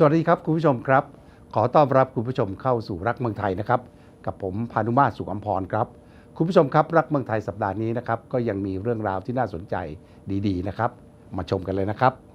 สวัสดีครับคุณผู้ชมครับ ขอต้อนรับคุณผู้ชมเข้าสู่รักเมืองไทยนะครับ กับผมพานุมาสุขอัมพรครับ คุณผู้ชมครับรักเมืองไทยสัปดาห์นี้นะครับก็ยังมีเรื่องราวที่น่าสนใจดีๆนะครับ มาชมกันเลยนะครับ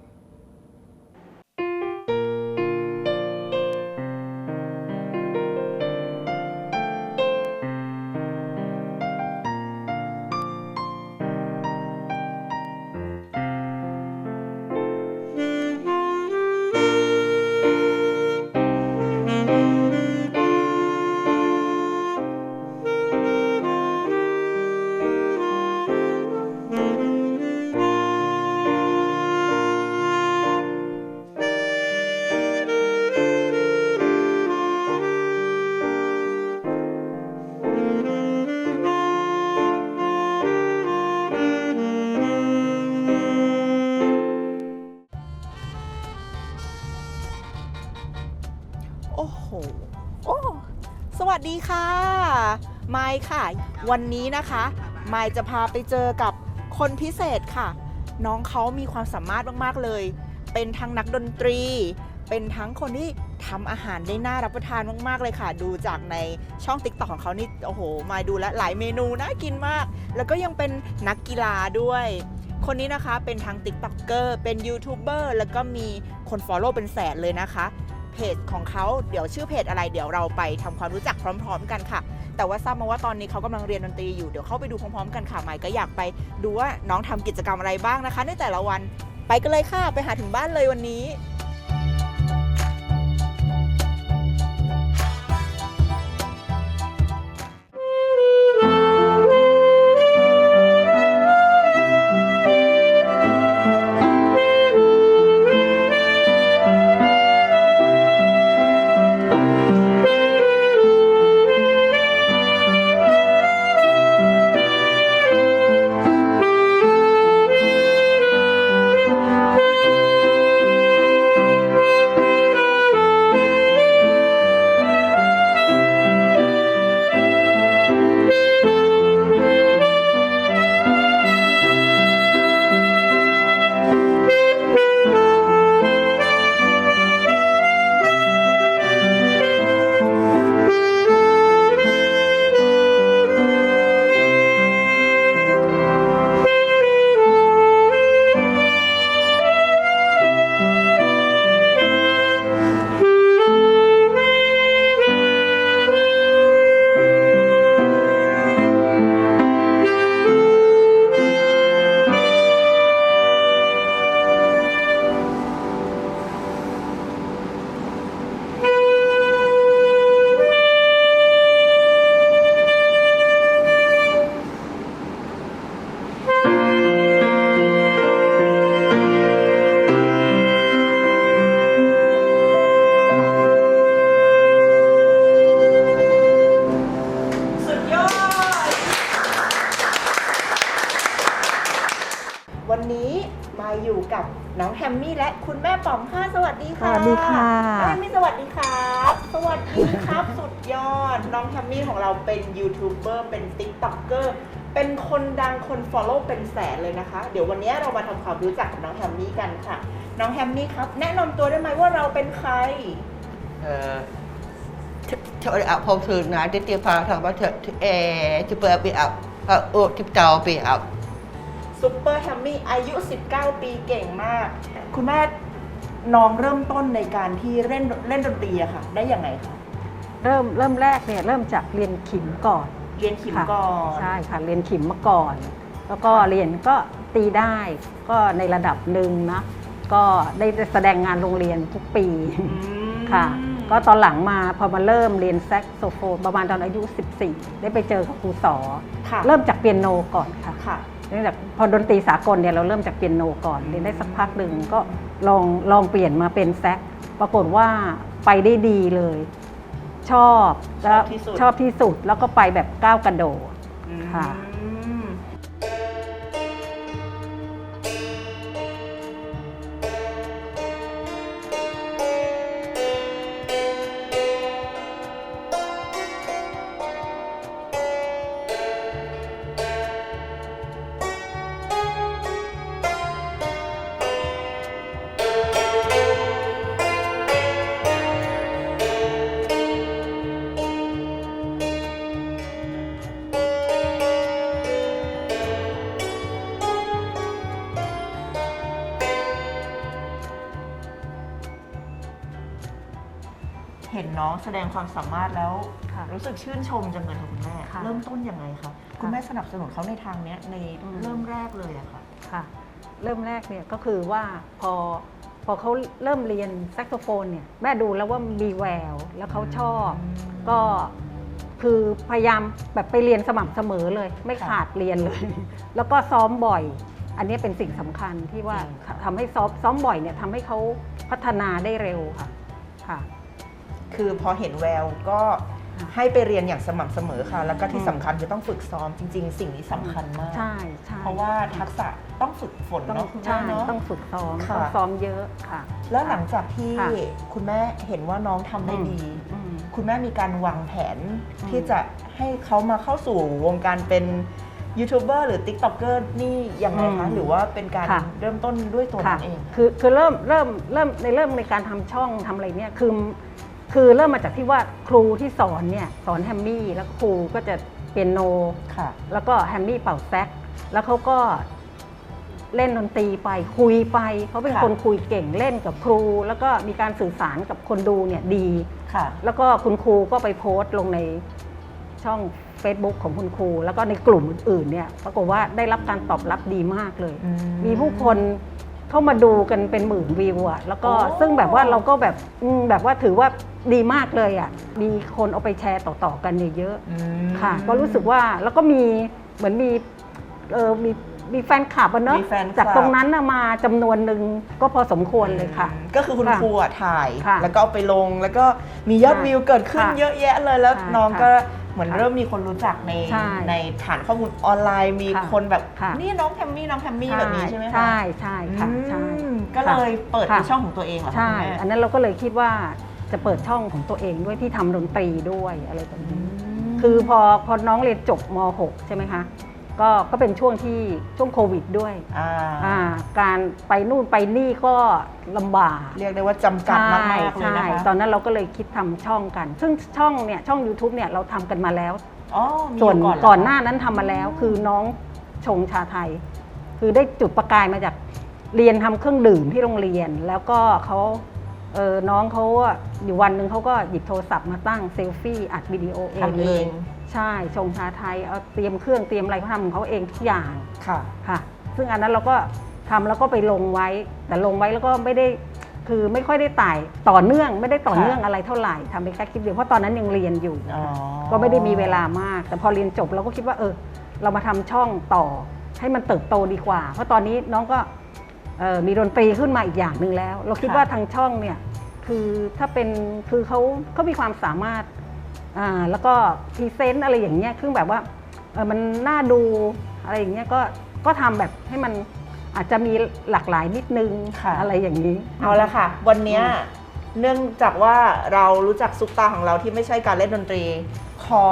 วัสดีค่ะไมค์ค่ะ วันนี้นะคะไมค์จะพาไปเจอกับคนพิเศษค่ะ น้องเขามีความสามารถมากๆเลย เป็นทั้งนักดนตรี เป็นทั้งคนที่ทำอาหารได้น่ารับประทานมากๆเลยค่ะ ดูจากในช่องติ๊กต็อกของเขานี่โอ้โหไมาดูแลวหลายเมนูน่ากินมาก แล้วก็ยังเป็นนักกีฬาด้วย คนนี้นะคะเป็นทั้งติ๊กต็อกเกอร์เป็นยูทูบเบอร์แล้วก็มีคนฟอลโล่เป็นแสนเลยนะคะ เพจของเขาเดี๋ยวชื่อเพจอะไรเดี๋ยวเราไปทำความรู้จักพร้อม ๆ กันค่ะ แต่ว่าทราบมาว่าตอนนี้เขากำลังเรียนดนตรีอยู่เดี๋ยวเข้าไปดูพร้อมๆ กันค่ะหมายก็อยากไปดูว่าน้องทำกิจกรรมอะไรบ้างนะคะ ในแต่ละวันไปกันเลยค่ะ ไปหาถึงบ้านเลยวันนี้ คนดังคนฟอลโล่เป็นแสนเลยนะคะ เดี๋ยววันนี้เรามาทำความรู้จักกับน้องแฮมมี่กันค่ะ น้องแฮมมี่ครับ แนะนำตัวได้ไหมว่าเราเป็นใคร Eh, Thôi ạ phong thường là đến tiêu phá thằng bác thật ê chụp bờ bị ảo và ổ chụp tàu bị ảo ซุปเปอร์แฮมมี่อายุ 19 ปีเก่งมาก คุณแม่น้องเริ่มต้นในการที่เล่นเล่นดนตรีอะค่ะ ได้ยังไงคะเริ่มเริ่มแรกเนี่ยเริ่มจากเรียนขิมก่อน เรียนขิมค่ะก่อนใช่ค่ะเรียนขิมมาก่อน แล้วก็เรียนก็ตีได้ก็ในระดับหนึ่งนะก็ได้แสดงงานโรงเรียนทุกปีอืมค่ะ ก็ตอนหลังมาพอมาเริ่มเรียนแซกโซโฟนประมาณตอนอายุ 14 ได้ไปเจอกับครูสอ ค่ะเริ่มจากเปียโนก่อนค่ะ ค่ะ เนื่องจากพอดนตรีสากลเนี่ยเราเริ่มจากเปียโนก่อนเรียนได้สักพักหนึ่งก็ลองลองเปลี่ยนมาเป็นแซกปรากฏว่าไปได้ดีเลย ชอบแล้วชอบที่สุด ชอบที่สุดแล้วก็ไปแบบก้าวกระโดด ค่ะ อื แสดงความสามารถแล้วค่ะรู้สึกชื่นชมจังเลยค่ะคุณแม่ค่ะเริ่มต้นยังไงคะคุณแม่สนับสนุนเขาในทางเนี้ยในอืมเริ่มแรกเลยอะค่ะค่ะ เริ่มแรกเนี่ยก็คือว่าพอพอเขาเริ่มเรียนแซกโซโฟนเนี่ยแม่ดูแล้วว่ามีแววแล้วเขาชอบ ก็คือพยายามแบบไปเรียนสม่ำเสมอเลย ไม่ค่ะขาดเรียนเลย แล้วก็ซ้อมบ่อย อันนี้เป็นสิ่งสำคัญที่ว่าจริงทำให้ซ้อมซ้อมบ่อยเนี่ยทำให้เขาพัฒนาได้เร็วค่ะค่ะ คือพอเห็นแววก็ค่ะให้ไปเรียนอย่างสม่ำเสมอค่ะ แล้วก็ที่อืมสำคัญคือต้องฝึกซ้อมจริง ๆ สิ่งนี้สำคัญมาก ใช่ใช่เพราะว่าทักษะต้องฝึกฝนต้องเนาะคุณแม่ใช่เนาะ ต้องฝึกซ้อมค่ะ ต้องซ้อมเยอะค่ะ แล้วหลังจากที่ค่ะคุณแม่เห็นว่าน้องทำได้อืม ดีอืมคุณแม่มีการวางแผนอืมที่จะให้เขามาเข้าสู่วงการเป็นยูทูบเบอร์หรือติ๊กต็อกเกอร์นี่ยังไงคะหรือว่าเป็นการค่ะ เริ่มต้นด้วยตัวน้ค่ะองเอง คือคือเริ่มเริ่มเริ่มในเริ่มในการทำช่องทำอะไรเนี่ยคือ คือเริ่มมาจากที่ว่าครูที่สอนเนี่ยสอนแฮมมี่แล้วก็ครูก็จะเปียโนค่ะ แล้วก็แฮมมี่เป่าแซกแล้วเขาก็เล่นดนตรีไปคุยไปเขาเป็นค่ะคนคุยเก่งเล่นกับครู แล้วก็มีการสื่อสารกับคนดูเนี่ยดีค่ะ แล้วก็คุณครูก็ไปโพสต์ลงในช่อง Facebook ของคุณครู แล้วก็ในกลุ่มอื่นๆเนี่ยปรากฏว่าได้รับการตอบรับดีมากเลยอืมมีผู้คน เข้ามาดูกันเป็นหมื่นวิวอะแล้วก็โอ้ ซึ่งแบบว่าเราก็แบบอืมแบบว่าถือว่าดีมากเลยอะมีคนเอาไปแชร์ต่อๆกันเยอะอืม ๆค่ะ ก็รู้สึกว่าแล้วก็มีเหมือนมีเออมีมีแฟนคลับอะเนอะมีแฟนคลับ จากตรงนั้นน่ะมาจำนวนหนึ่งก็พอสมควรเลยค่ะ อืมก็คือคุณค่ะครูอะถ่าย ค่ะแล้วก็เอาไปลงแล้วก็มียอดค่ะวิวเกิดขึ้นค่ะเยอะแยะเลยแล้วใช่น้องค่ะก็ เหมือนค่ะเริ่มมีคนรู้จักในใช่ในฐานข้อมูลออนไลน์มีค่ะคนแบบค่ะ นี่น้องแฮมมี่น้องแฮมมี่แบบนี้ใช่ไหมคะใช่ใช่ค่ะใช่ อืมก็เลยเปิดค่ะ เป็นช่องของตัวเองเหรอคะใช่ คุณแม่อันนั้นเราก็เลยคิดว่าจะเปิดช่องของตัวเองด้วยที่ทำดนตรีด้วยอะไรแบบอืนี้ ม คือพอพอน้องเรียนจบม .6 ใช่ไหมคะ ก็ก็เป็นช่วงที่ช่วงโควิดด้วยอ่าอ่าการไปนู่นไปนี่ก็ลำบากเรียกได้ว่าจำกัดมากๆเลยใช่นะคะตอนนั้นเราก็เลยคิดทำช่องกัน ซึ่งช่องเนี่ยช่อง YouTube เนี่ยเราทำกันมาแล้ว อ๋อมีส่วนอยู่ก่อนเหรหน้านั้นทำมาแล้วคือน้องชงชาไทย คือได้จุดประกายมาจากเรียนทำเครื่องดื่มที่โรงเรียน แล้วก็เขาเออน้องเขาอะอยู่วันหนึ่งเขาก็หยิบโทรศัพท์มาตั้งเซลฟี่อัดวิดีโอเองทำเอเลยง ใช่ชงชาไทยเอาเตรียมเครื่องเตรียมอะไรเขาทำของเขาเองทุกอย่างค่ะ ค่ะ ซึ่งอันนั้นเราก็ทำแล้วก็ไปลงไว้ แต่ลงไว้แล้วก็ไม่ได้คือไม่ค่อยได้ต่ายต่อเนื่องไม่ได้ต่อค่ะเนื่องอะไรเท่าไหร่ทำไปแค่คลิปเดียวเพราะตอนนั้นยังเรียนอยู่อ๋อ ก็ไม่ได้มีเวลามาก แต่พอเรียนจบเราก็คิดว่าเออ เรามาทำช่องต่อให้มันเติบโตดีกว่า เพราะตอนนี้น้องก็เอ่อมีดนตรีขึ้นมาอีกอย่างหนึ่งแล้ว เราคิดว่าทางช่องเนี่ยคือถ้าเป็นคือเขาเขามีความสามารถ อ่าแล้วก็พรีเซนต์อะไรอย่างเงี้ยคือแบบว่าเออมันน่าดูอะไรอย่างเงี้ยก็ก็ทำแบบให้มันอาจจะมีหลากหลายนิดนึงค่ะ อะไรอย่างนี้ เอาละค่ะ วันเนี้ยเนื่องจากว่าเรารู้จักซุปตาของเราที่ไม่ใช่การเล่นดนตรี ขอ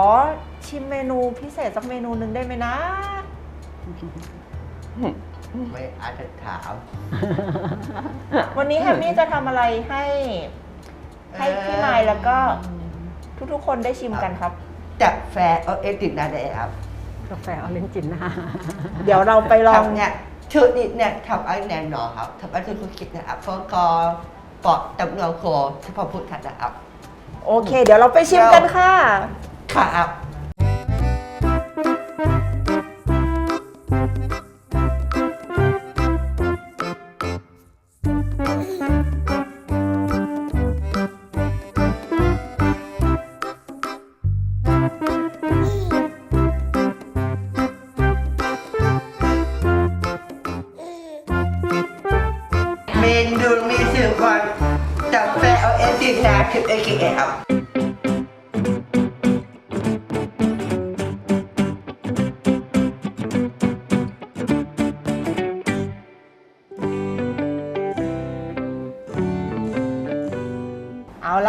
ชิมเมนูพิเศษสักเมนูหนึ่งได้ไหมนะ ไม่อาจจะถามวันนี้แฮมมี่จะทำอะไรให้ ให้พี่ไมล์แล้วก็ ทุกๆ คนได้ชิมกันครับจับแฟร์เอาเอติดนาเดครับกาแฟออเรนจินนะเดี๋ยวเราไปลอง ทำเนี่ยชุดนี้เนี่ยทำไอ้แน่นอนครับทำไอ้ทุกคนคิดนะครับเพราะก็ปอดจำนวนโคเฉพาะพุทธนะครับ โอเค เดี๋ยวเราไปชิมกันค่ะครับ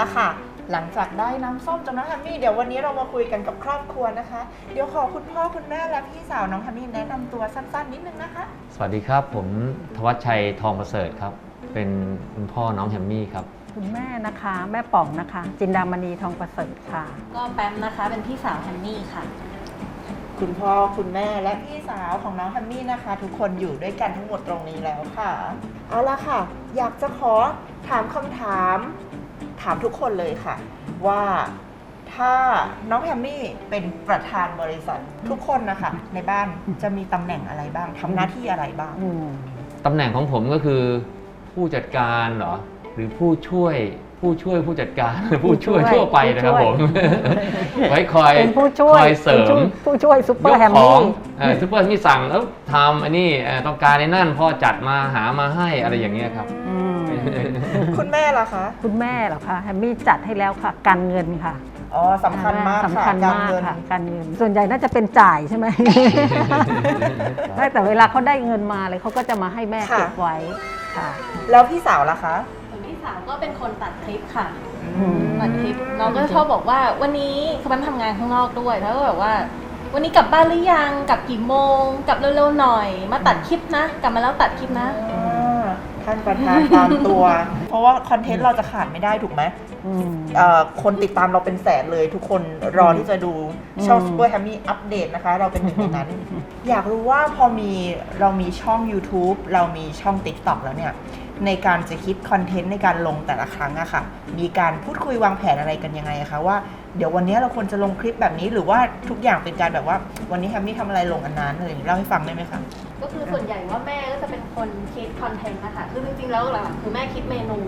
ละค่ะ หลังจากได้น้ำส้มจากน้องแฮมมี่เดี๋ยววันนี้เรามาคุยกันกับครอบครัวนะคะ เดี๋ยวขอคุณพ่อคุณแม่และพี่สาวน้องแฮมมี่แนะนำตัวสั้นๆนิดนึงนะคะ สวัสดีครับผมธวัชชัยทองประเสริฐครับ เป็นคุณพ่อน้องแฮมมี่ครับคุณแม่นะคะ แม่ป๋องนะคะ จินดามณีทองประเสริฐค่ะ ก็แป๊มนะคะ เป็นพี่สาวแฮมมี่ค่ะ คุณพ่อคุณแม่และพี่สาวของน้องแฮมมี่นะคะ ทุกคนอยู่ด้วยกันทั้งหมดตรงนี้แล้วค่ะ เอาละค่ะ อยากจะขอถามคำถาม ถามทุกคนเลยค่ะ ว่าถ้าน้องแฮมมี่เป็นประธานบริษัททุกคนนะคะ ในบ้านจะมีตำแหน่งอะไรบ้างทำหน้าที่อะไรบ้างอืมตำแหน่งของผมก็คือ ผู้จัดการเหรอ หรือผู้ช่วยผู้ช่วยผู้จัดการผู้ช่วยผู้ช่วยทั่วไปนะครับผมไว้คอยเป็นผู้ช่วยคอยเสริมผู้ช่วยซูเปอร์ยแฮกมขอมี่งเอ่อซุปเปอร์มีสั่งแล้วทำอันนี้เอ่อต้องการในนั่นพ่อจัดมาหามาให้อะไรอย่างเงี้ยครับ อืม คุณแม่ล่ะคะ คุณแม่เหรอคะแฮมมี่จัดให้แล้วค่ะ การเงินค่ะอ๋อสำคัญมากสำคัญค่ะมากเงินค่ะการเงิน ส่วนใหญ่น่าจะเป็นจ่ายใช่ไหมไม่แต่เวลาเขาได้เงินมาเลยเขาก็จะมาให้แม่เก็บไว้ค่ะ แล้วพี่สาวล่ะคะส่วนพี่สาวก็เป็นคนตัดคลิปค่ะอืมตัดคลิปน้องก็ชอบบอกว่าวันนี้คือมันทำงานข้างนอกด้วยแล้วก็แบบว่า วันนี้กลับบ้านหรือยังกลับกี่โมงกลับเร็วๆหน่อย มาตัดคลิปนะ กลับมาแล้วตัดคลิปนะ ท่านประธานตามตัว เพราะว่าคอนเทนต์เราจะขาดไม่ได้ถูกไหมอืม เอ่อคนติดตามเราเป็นแสนเลยทุกคนรอที่จะดูช่องอืม Super Hammy อัปเดตนะคะ เราเป็นหนึ่งในนั้น อยากรู้ว่าพอมีเรามีช่อง YouTube เรามีช่อง TikTok แล้วเนี่ย ในการจะคิดคอนเทนต์ในการลงแต่ละครั้งอะค่ะ มีการพูดคุยวางแผนอะไรกันยังไงอะคะว่าเดี๋ยววันนี้เราควรจะลงคลิปแบบนี้หรือว่าทุกอย่างเป็นการแบบว่า วันนี้แฮมมี่ทำอะไรลงอันนั้นอะไรอย่างนี้เล่าให้ฟังได้ไหมคะ ก็คือส่วนใหญ่ว่าแม่ก็จะเป็นคนคิดคอนเทนต์นะคะคือจริงๆแล้วหลักๆคือแม่คิดเมนู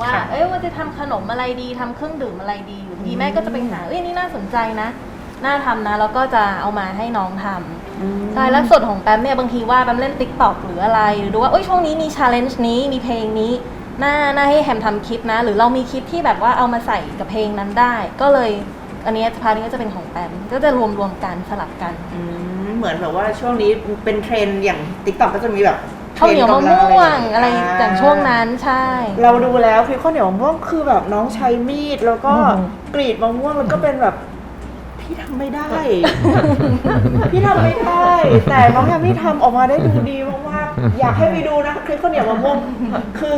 ว่า ค่ะ เอ้ยว่าจะทำขนมอะไรดีทำเครื่องดื่มอะไรดีอยู่ดีแม่ก็จะไปหาเอ้ยนี่น่าสนใจนะ น่าทำนะ แล้วก็จะเอามาให้น้องทำใช่แล้วส่วนของแป๊มเนี่ยบางทีว่าแป๊มเล่นติ๊กต็อกหรืออะไรหรือดูว่าเอ้ยช่วงนี้มีชาเลนจ์นี้มีเพลงนี้น่าน่าให้แฮมทำคลิปนะ หรือเรามีคลิปที่แบบว่าเอามาใส่กับเพลงนั้นได้ ก็เลยอันนี้พาร์ทนี้ก็จะเป็นของแปมก็จะรวมรวมๆกันสลับกัน อืม เหมือนแบบว่าช่วงนี้เป็นเทรนด์อย่าง TikTok ก็จะมีแบบข้าวเหนียวมะม่วงอะไรอย่างช่วงนนั้นใช่ เราดูแล้วคลิปข้าวเหนียวมะม่วงคือแบบน้องใช้มีดแล้วก็อืมกรีดมะม่วงแล้วก็เป็นแบบพี่ทำไม่ได้ พี่ทำไม่ได้ แต่น้องแฮมมี่ทำออกมาได้ดูดีมากๆอยากให้ไปดูนะคลิปข้าวเหนียวมะม่วงคือ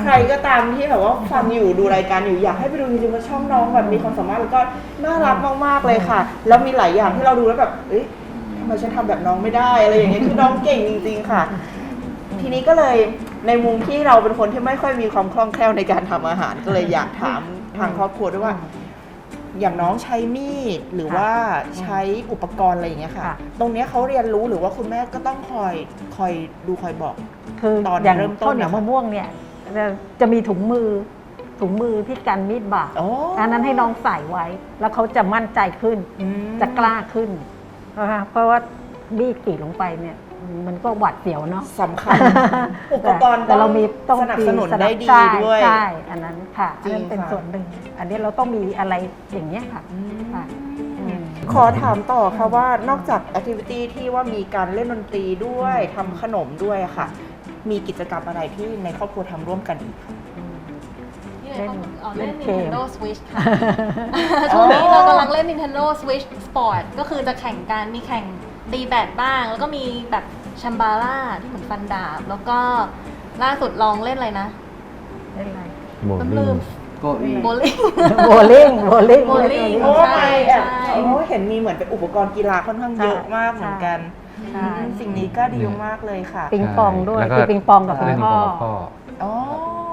ใครก็ตามที่แบบว่าฟังอยู่ดูรายการอยู่อยากให้ไปดูจริงๆว่าช่องน้องแบบมีความสามารถแล้วก็น่ารักมากๆเลยค่ะ แล้วมีหลายอย่างที่เราดูแล้วแบบเอ้ยทำ ไมฉันทำแบบน้องไม่ได้อะไรอย่างเงี้ยคือน้องเก่งจริง ๆ ค่ะ ทีนี้ก็เลยในมุมที่เราเป็นคนที่ไม่ค่อยมีความคล่องแคล่วในการทำอาหารก็เลยอยากถามทางครอบครัวด้วยว่า อย่างน้องใช้มีดหรือว่าใช้อุปกรณ์อะไรอย่างเงี้ยค่ะ ค่ะ ตรงเนี้ยเขาเรียนรู้หรือว่าคุณแม่ก็ต้องคอยคอยดูคอยบอก คือตอนอย่างเริ่มต้นข้าวเหนียวนะคะมะม่วงเนี่ยจะจะมีถุงมือถุงมือที่กันมีดบาดโอ้ อันนั้นให้น้องใส่ไว้ แล้วเขาจะมั่นใจขึ้นอืมจะกล้าขึ้น นะคะเพราะว่ามีดกรีดลงไปเนี่ย มันก็หวัดเสียวเนาะสำคัญ อุปกรณ์แต่เรามีต้องสนับสนุนมีได้ดีใช่ด้วยใช่อันนั้นค่ะจริอันงนั้นเป็นค่ะส่วนหนึ่ง อันนี้เราต้องมีอะไรอย่างเงี้ยค่ะอืมค่ะอืมขอถามต่อค่ะว่านอกจากแอคทิวิตี้ที่ว่ามีการเล่นดนตรีด้วยทำขนมด้วยอะค่ะ มีกิจกรรมอะไรที่ในครอบครัวทำร่วมกันอีก คะที่ไหนก็อ๋อเล่นเล่น เกม Nintendo Switch ค่ะ ช่วงนี้เรากำลังเล่น Nintendo Switch Sport ก็คือจะแข่งกันมีแข่งตีแบดบ้าง แล้วก็มีแบบชัมบาร่าที่เหมือนฟันดาบ แล้วก็ล่าสุดลองเล่นอะไรนะเล่นอะไรน้ำลืมก็อีโบลิ่ง โบลิ่งโบลิ่งโบลิ่ง โอ้ใช่ยแอบใช่ โอ้ยเห็นมีเหมือนเป็นอุปกรณ์กีฬาค่อนข้างเยอะมากเหมือนกันใช่ อืมสิ่งนี้ก็ดีมากเลยค่ะ ปิงปองด้วยแล้วก็ ตีปิงปองกับคุณเล่นพ่อ กับพ่อ อ๋อ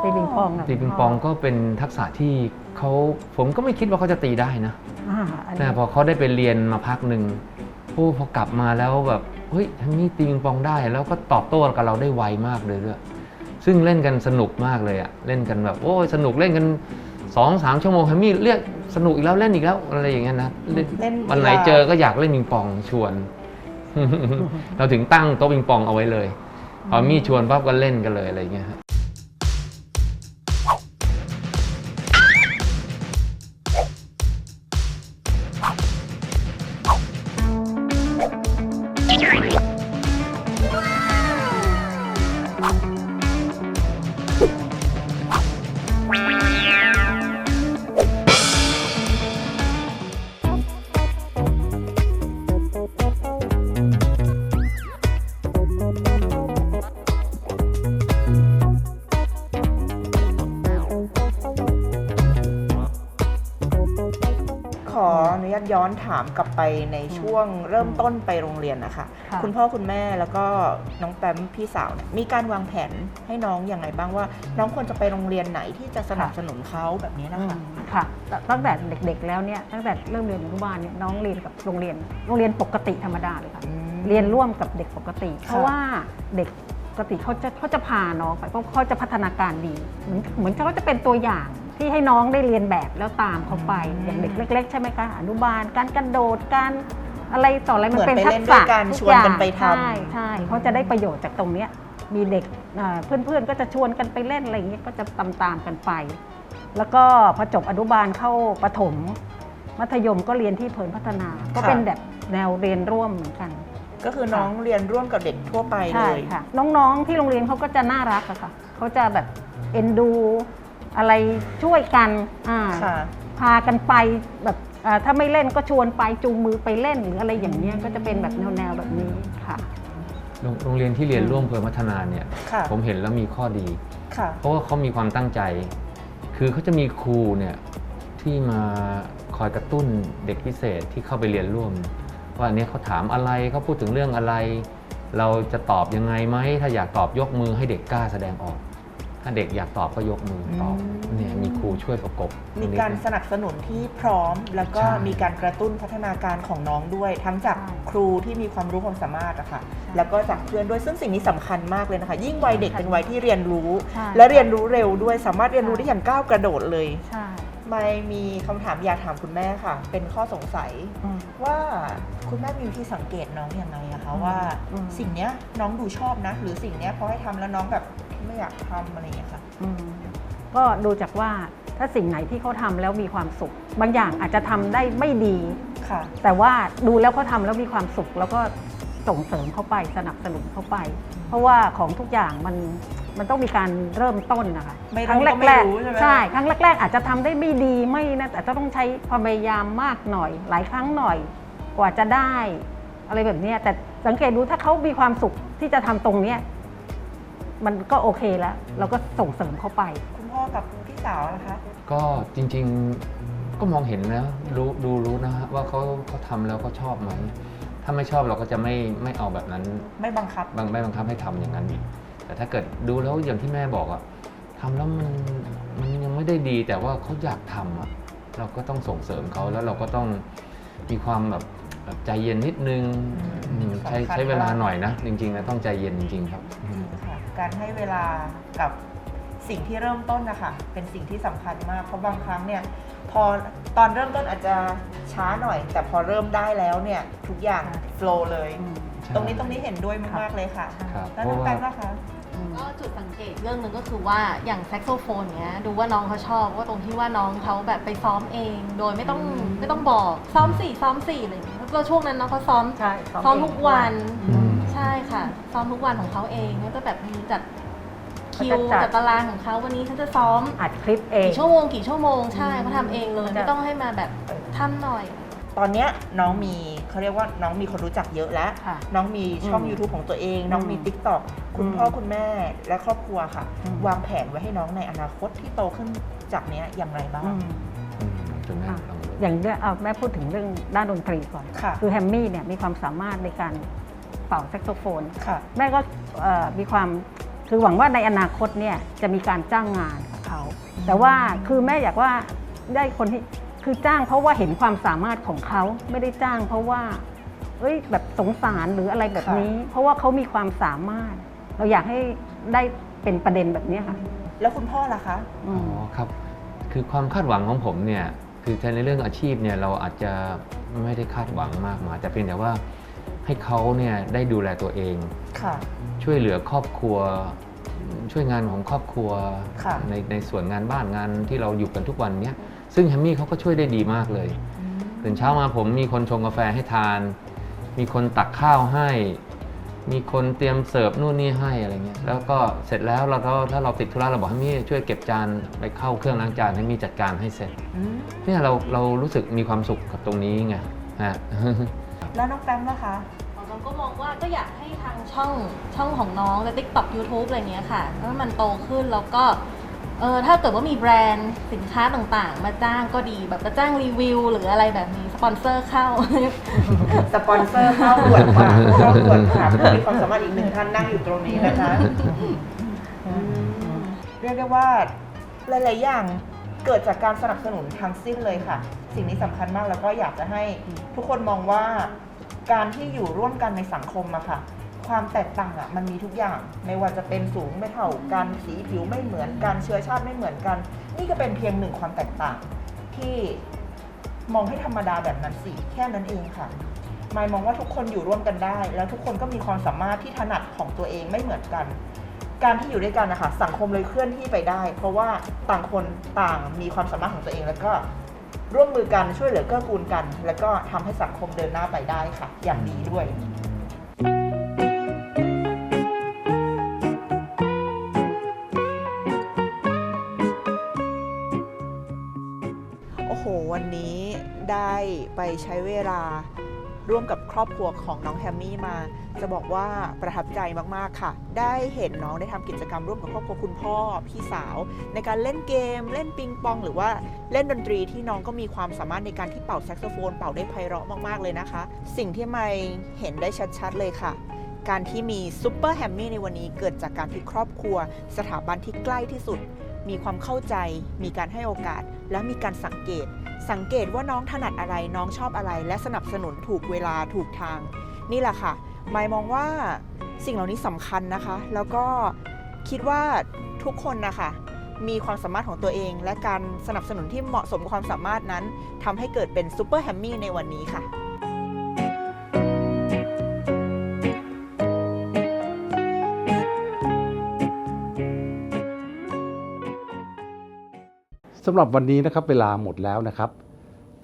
ตีปิงปองกับตีปิงปองก็เป็นทักษะที่เขาผมก็ไม่คิดว่าเขาจะตีได้นะ อ่าอันแต่นี้พอเขาได้ไปเรียนมาพักหนึ่งโอ้พอกลับมาแล้วแบบเฮ้ยทันนี่ตีปิงปองได้ แล้วก็ตอบโต้กับเราได้ไวมากเลยด้วยซึ่งเล่นกันสนุกมากเลยอะเล่นกันแบบโอ้ยสนุกเล่นกันสองสามชั่วโมงแฮมมี่เรียกสนุกอีกแล้วเล่นอีกแล้วอะไรอย่างเงี้ยนะเล่นเล่นวันไหนเจอก็อยากเล่นปิงปองชวน เราถึงตั้งโต๊ะปิงปองเอาไว้เลยพอมี่ชวนปั๊บก็เล่นกันเลยอะไรอย่างเงี้ยฮะ ย้อนถามกลับไปในช่วงเริ่มต้นไปโรงเรียนนะคะค่ะ คุณพ่อคุณแม่แล้วก็น้องแปมพี่สาวเนี่ยมีการวางแผนให้น้องยังไงบ้างว่า น้องควรจะไปโรงเรียนไหนที่จะสนับสนุนเขาแบบนี้นะคะ ค่ะตตั้งแต่เด็กๆแล้วเนี่ยตั้งแต่เริ่มเรียนอนุบาลเนี่ยน้องเรียนกับโรงเรียนโรงเรียนปกติธรรมดาเลยค่ะอืมเรียนร่วมกับเด็กปกติค่ะเพราะว่าเด็กปกติเขาจะเขาจะพาน้องไปเพราะเขาจะพัฒนาการดี เหมือนเหมือนเขาจะเป็นตัวอย่าง ที่ให้น้องได้เรียนแบบแล้วตามเขาไปอย่างเด็กเล็ก ๆ ใช่ไหมคะอนุบาล การกระโดดการอะไรต่ออะไรมันเป็นเหมือนไปทัเล่กนด้ษะวยกันทุชวนกันไปทำใช่ใช่เขาจะได้ประโยชน์จากตรงเนี้ยมีเด็กอ่าเพื่อนๆก็จะชวนกันไปเล่นอะไรอย่างเงี้ยก็จะตามๆกันไป แล้วก็พอจบอนุบาลเข้าประถม มัธยมก็เรียนที่เพิร์นพัฒนา ก็ค่ะเป็นแบบแนวเรียนร่วมเหมือนกัน ก็คือน้องเรียนร่วมกับเด็กทั่วไปเลใช่ยค่ะ น้องๆที่โรงเรียนเขาก็จะน่ารักอะค่ะเขาจะแบบเอ็นดู อะไรช่วยกันอ่าค่ะ พากันไปแบบอ่าถ้าไม่เล่นก็ชวนไปจูงมือไปเล่นหรืออะไรอย่างเงี้ยก็จะเป็นแบบแนวๆแบบนี้ค่ะ โรงโรงเรียนที่เรียนร่วมเพื่อพัฒนาเนี่ย ค่ะ ผมเห็นแล้วมีข้อดี ค่ะ เพราะว่าเขามีความตั้งใจ คือเขาจะมีครูเนี่ยที่มาคอยกระตุ้นเด็กพิเศษที่เข้าไปเรียนร่วม ว่าอันเนี้ยเขาถามอะไรเขาพูดถึงเรื่องอะไร เราจะตอบยังไงไหมถ้าอยากตอบยกมือให้เด็กกล้าแสดงออก ถ้าเด็กอยากตอบก็ยกมือตอบอืมเนี่ยมีครูช่วยประกบ มีตงนี้การสนับสนุนที่พร้อม แล้วก็ใช่มีการกระตุ้นพัฒนาการของน้องด้วย ทั้งจากใช่ครูที่มีความรู้ความสามารถอะค่ะแล้วก็จากเพื่อนด้วยซึ่งสิ่งนี้สำคัญมากเลยนะคะ ยิ่งวัยเด็กเป็นวัยที่เรียนรู้ใช่และเรียนรู้เร็วด้วยสามารถเรียนรู้ได้อย่างก้าวกระโดดเลยใช่ไม่มีคำถามอยากถามคุณแม่ค่ะ เป็นข้อสงสัยอืมว่าคุณแม่มีวิธีสังเกตน้องยังไงอะคะอืมว่าอืมสิ่งเนี้ยน้องดูชอบนะ หรือสิ่งเนี้ยพอให้ทำแล้วน้องแบบ ไม่อยากทำอะไรอย่างเงี้ยค่ะ อืมก็ดูจากว่าถ้าสิ่งไหนที่เขาทำแล้วมีความสุข บางอย่างอาจจะทำได้ไม่ดี ค่ะ แต่ว่าดูแล้วเขาทำแล้วมีความสุข แล้วก็ส่งเสริมเข้าไปสนับสนุนเข้าไป เพราะว่าของทุกอย่างมันมันต้องมีการเริ่มต้นนะคะไม่รู้ครั้งก็ไม่แรกรู้ใช่ไหมๆใช่ครั้งแรก ๆ อาจจะทำได้ไม่ดีไม่นะแต่ต้องใช้ความพยายามมากหน่อย หลายครั้งหน่อย กว่าจะได้ อะไรแบบเนี้ยแต่สังเกตดูถ้าเขามีความสุขที่จะทำตรงเนี้ย มันก็โอเคแล้ว เราก็ส่งเสริมเข้าไป คุณพ่อกับพี่สาวนะคะ ก็จริงๆก็มองเห็นนะรู้ดูรู้นะฮะว่าเขาเขาทำแล้วเขาชอบไหมถ้าไม่ชอบเราก็จะไม่ไม่เอาแบบนั้นไม่บังคับบางไม่บังคับให้ทำอย่างนั้นอีกแต่ถ้าเกิดดูแล้วอย่างที่แม่บอกอะทำแล้วมันมันยังไม่ได้ดีแต่ว่าเขาอยากทำอะเราก็ต้องส่งเสริมเขาแล้วเราก็ต้องมีความแบบแบบใจเย็นนิดนึงอืมอืมใช้สำคัญใช้เวลามากหน่อยนะ จริงๆนะต้องใจเย็นจริงๆครับอืมค่ะ การให้เวลากับสิ่งที่เริ่มต้นนะคะเป็นสิ่งที่สำคัญมาก เพราะบางครั้งเนี่ยพอตอนเริ่มต้นอาจจะช้าหน่อย แต่พอเริ่มได้แล้วเนี่ยทุกอย่างโฟล์เลยใช่ตรงนี้ตรงนี้เห็นด้วยมากๆเลยค่ะครับแล้วเพน้องราะแป้ว่างล่ะคะก็จุดสังเกตเรื่องหนึ่งก็คือว่าอย่างแซกโซโฟนเนี้ยดูว่าน้องเขาชอบว่าตรงที่ว่าน้องเขาแบบไปซ้อมเอง โดยไม่ต้องไม่ต้องบอกซ้อมสี่ซ้อมสี่อะไรอย่างเงี้ยแล้วช่วงนั้นน้องเขาซ้อมใช่ซ้อมทุกวันอืมใช่ ค่ะซ้อมทุกวันของเขาเองแล้วก็แบบมีจัดคิวเขาจะจัดจัดตารางของเขาวันนี้ฉันจะซ้อมอัดคลิปเองกี่ชั่วโมงกี่ชั่วโมงใช่เขาทำเองเลยจะไม่ต้องให้มาแบบทำหน่อย ตอนเนี้ยน้องมีเขาเรียกว่าน้องมีคนรู้จักเยอะแล้วค่ะน้องมีช่องอืม YouTube ของตัวเอง น้องมีอืม Tik t o อกคุณอืมพ่อคุณแม่และครอบครัวค่ะอืมวางแผนไว้ให้น้องในอนาคตที่โตขึ้นจากเนี้ยอย่างไรบ้างอืมอืมจนแม่ค่ะลองดูอย่างเรื่องเอาแม่พูดถึงเรื่องด้านดนตรีก่อนค่ะคือแฮมมี่เนี่ยมีความสามารถในการ เป่าแซกโซโฟนค่ะ แม่ก็เอ่อมีความคือหวังว่าในอนาคตเนี่ยจะมีการจ้างงานกับเขา แต่ว่าคือแม่อยากว่าได้คนที่คือจ้างเพราะว่าเห็นความสามารถของเขาไม่ได้จ้าง เพราะว่าเอ้ยแบบสงสารหรืออะไรแบบนี้ เพราะว่าเขามีความสามารถ เราอยากให้ได้เป็นประเด็นแบบเนี้ยค่ะ แล้วคุณพ่อล่ะคะอือ๋มอครับ คือความคาดหวังของผมเนี่ยคือในเรื่องอาชีพเนี่ยเราอาจจะไม่ได้คาดหวังมากมายแต่เพียงแต่ว่า ให้เขาเนี่ยได้ดูแลตัวเอง ค่ะ ช่วยเหลือครอบครัว ช่วยงานของครอบครัว ค่ะ ในในส่วนงานบ้านงานที่เราอยู่กันทุกวันเนี้ยซึ่งแฮมมี่เขาก็ช่วยได้ดีมากเลย ตื่นเช้ามาผมมีคนชงกาแฟให้ทาน มีคนตักข้าวให้ มีคนเตรียมเสิร์ฟนู่นนี่ให้อะไรเงี้ย แล้วก็เสร็จแล้วเราก็ถ้าเราติดธุระเราบอกให้มี่ช่วยเก็บจานไปเข้าเครื่องล้างจานให้มี่จัดการให้เสร็จ อืมเนี่ยเราเรารู้สึกมีความสุขกับตรงนี้ไงฮะ แล้วน้องแป้งล่ะคะเราก็มองว่าก็อยากให้ทางช่องช่องของน้องและ TikTok YouTube อะไรเงี้ยค่ะถ้ามันโตขึ้นแล้วก็เเออถ้าเกิดว่ามีแบรนด์สินค้าต่างๆ มาจ้างก็ดีแบบมาจ้างรีวิว หรืออะไรแบบนี้ สปอนเซอร์เข้า สปอนเซอร์เข้าขวดค่ะเข้าขวดค่ะผู้มีความสามารถอีกหนึ่งท่านนั่งอยู่ตรงนี้นะคะอืมเรียกได้ว่าหลายๆอย่างเกิดจากการสนับสนุนทั้งสิ้นเลยค่ะ สิ่งนี้สำคัญมากแล้วก็อยากจะให้ทุกคนมองว่า การที่อยู่ร่วมกันในสังคมอะค่ะ ความแตกต่างอะมันมีทุกอย่าง ไม่ว่าจะเป็นสูงไม่เท่ากันสีผิวไม่เหมือนกันเชื้อชาติไม่เหมือนกัน นี่ก็เป็นเพียงหนึ่งความแตกต่าง ที่มองให้ธรรมดาแบบนั้นสิแค่นั้นเองค่ะมายมองว่าทุกคนอยู่ร่วมกันได้ แล้วทุกคนก็มีความสามารถที่ถนัดของตัวเองไม่เหมือนกัน การที่อยู่ด้วยกันนะคะสังคมเลยเคลื่อนที่ไปได้ เพราะว่าต่างคนต่างมีความสามารถของตัวเองแล้วก็ ร่วมมือกันช่วยเหลือเกื้อกูลกัน แล้วก็ทำให้สังคมเดินหน้าไปได้ค่ะ อย่างดีด้วยโอ้โหวันนี้ได้ไปใช้เวลา ร่วมกับครอบครัวของน้องแฮมมี่มา จะบอกว่าประทับใจมากๆค่ะ ได้เห็นน้องได้ทำกิจกรรมร่วมกับครอบครัวคุณพ่อพี่สาว ในการเล่นเกม เล่นปิงปอง หรือว่าเล่นดนตรีที่น้องก็มีความสามารถในการที่เป่าแซกโซโฟน เป่าได้ไพเราะมากๆเลยนะคะ สิ่งที่ไม่เห็นได้ชัดๆเลยค่ะ การที่มีซูเปอร์แฮมมี่ในวันนี้เกิดจากการที่ครอบครัว สถาบันที่ใกล้ที่สุด มีความเข้าใจ มีการให้โอกาส และมีการสังเกต สังเกตว่าน้องถนัดอะไร น้องชอบอะไร และสนับสนุนถูกเวลาถูกทาง นี่แหละค่ะหมายมองว่าสิ่งเหล่านี้สำคัญนะคะ แล้วก็คิดว่าทุกคนนะคะมีความสามารถของตัวเอง และการสนับสนุนที่เหมาะสมกับความสามารถนั้นทำให้เกิดเป็นซูเปอร์แฮมมี่ในวันนี้ค่ะ สำหรับวันนี้นะครับเวลาหมดแล้วนะครับ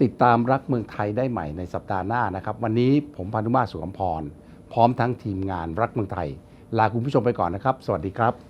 ติดตามรักเมืองไทยได้ใหม่ในสัปดาห์หน้านะครับ วันนี้ผมพานุมาสุขมพร พร้อมทั้งทีมงานรักเมืองไทย ลาคุณผู้ชมไปก่อนนะครับ สวัสดีครับ